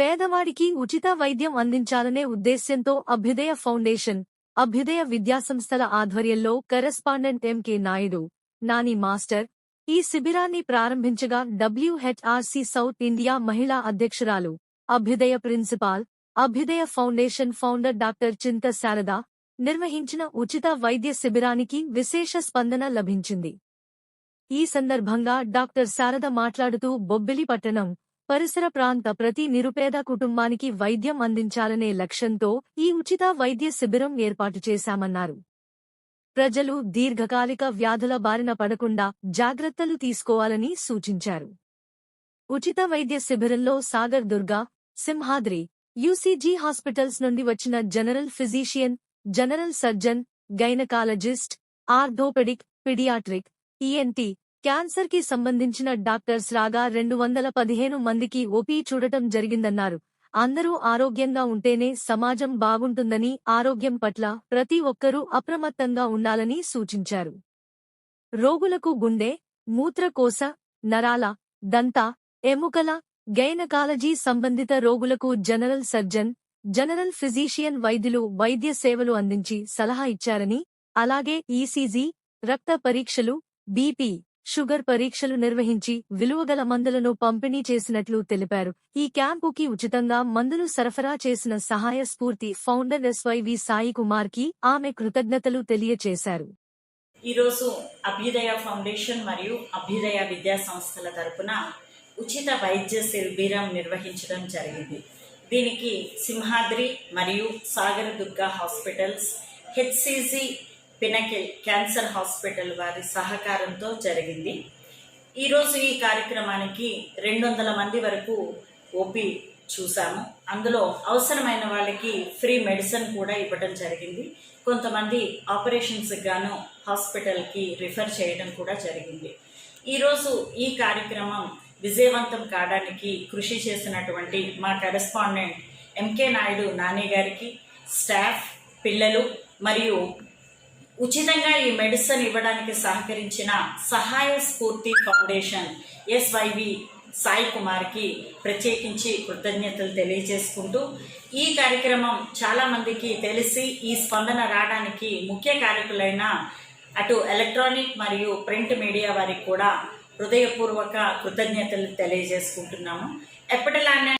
పేదవాడికి ఉచిత వైద్యం అందించాలనే ఉద్దేశ్యంతో అభ్యుదయ ఫౌండేషన్ అభ్యుదయ విద్యాసంస్థల ఆధ్వర్యంలో correspondent MK Naidu Nani master ఈ శిబిరాన్ని ప్రారంభించగా డబ్ల్యూహెచ్ఆర్సీ సౌత్ ఇండియా మహిళా అధ్యక్షురాలు అభ్యుదయ ప్రిన్సిపాల్ అభ్యుదయ ఫౌండేషన్ ఫౌండర్ డాక్టర్ చింత శారద నిర్వహించిన ఉచిత వైద్య శిబిరానికి విశేష స్పందన లభించింది. ఈ సందర్భంగా డాక్టర్ శారద మాట్లాడుతూ బొబ్బిలి పట్టణం పరిసర ప్రాంత ప్రతి నిరుపేద కుటుంబానికి వైద్యం అందించాలనే లక్ష్యంతో ఈ ఉచిత వైద్య శిబిరం ఏర్పాటు చేశామన్నారు. ప్రజలు దీర్ఘకాలిక వ్యాధుల బారిన పడకుండా జాగ్రత్తలు తీసుకోవాలని సూచించారు. ఉచిత వైద్య శిబిరంలో సాగర్ దుర్గా సింహాద్రి యూసీజీ హాస్పిటల్స్ నుండి వచ్చిన general physician general surgeon gynaecologist orthopaedic paediatric ENT క్యాన్సర్కి సంబంధించిన డాక్టర్స్ రాగా రెండు వందల పదిహేను మందికి ఓపీ చూడటం జరిగిందన్నారు. అందరూ ఆరోగ్యంగా ఉంటేనే సమాజం బాగుంటుందని ఆరోగ్యం పట్ల ప్రతి ఒక్కరూ అప్రమత్తంగా ఉండాలని సూచించారు. రోగులకు గుండె మూత్రకోశ నరాల దంత ఎముకల గైనకాలజీ సంబంధిత రోగులకు జనరల్ సర్జన్ జనరల్ ఫిజీషియన్ వైద్యులు వైద్య సేవలు అందించి సలహా ఇచ్చారని అలాగే ఈసీజీ రక్త పరీక్షలు బీపీ షుగర్ పరీక్షలు నిర్వహించి విలువగల మందులను పంపిణీ చేసినట్లు తెలిపారు. ఈ క్యాంపుకి ఉచితంగా మందులు సరఫరా చేసిన సహాయ స్ఫూర్తి ఫౌండర్ ఎస్వైవి సాయి కుమార్కి ఆమె కృతజ్ఞతలు తెలియచేశారు. ఈరోజు అభ్యుదయ ఫౌండేషన్ మరియు అభ్యుదయ విద్యా సంస్థల తరపున ఉచిత వైద్య శిబిరం నిర్వహించడం జరిగింది. దీనికి సింహాద్రి మరియు Sagara Durga hospitals HCG pinnacle cancer hospital వారి సహకారంతో జరిగింది. ఈరోజు ఈ కార్యక్రమానికి రెండు వందల మంది వరకు ఓపీ చూసాము అందులో అవసరమైన వాళ్ళకి ఫ్రీ మెడిసిన్ కూడా ఇవ్వడం జరిగింది. కొంతమంది ఆపరేషన్స్ గాను హాస్పిటల్కి రిఫర్ చేయడం కూడా జరిగింది. ఈరోజు ఈ కార్యక్రమం విజయవంతం కావడానికి కృషి చేసినటువంటి మా కరెస్పాండెంట్ ఎంకే నాయుడు నాని గారికి స్టాఫ్ పిల్లలు మరియు ఉచితంగా ఈ మెడిసిన్ ఇవ్వడానికి సహకరించిన సహాయ స్ఫూర్తి ఫౌండేషన్ ఎస్వైవి సాయి కుమార్కి ప్రత్యేకించి కృతజ్ఞతలు తెలియజేసుకుంటూ ఈ కార్యక్రమం చాలామందికి తెలిసి ఈ స్పందన రావడానికి ముఖ్య కారకులైన అటు ఎలక్ట్రానిక్ మరియు ప్రింట్ మీడియా వారికి కూడా హృదయపూర్వక కృతజ్ఞతలు తెలియజేసుకుంటున్నాము. ఎప్పటిలానే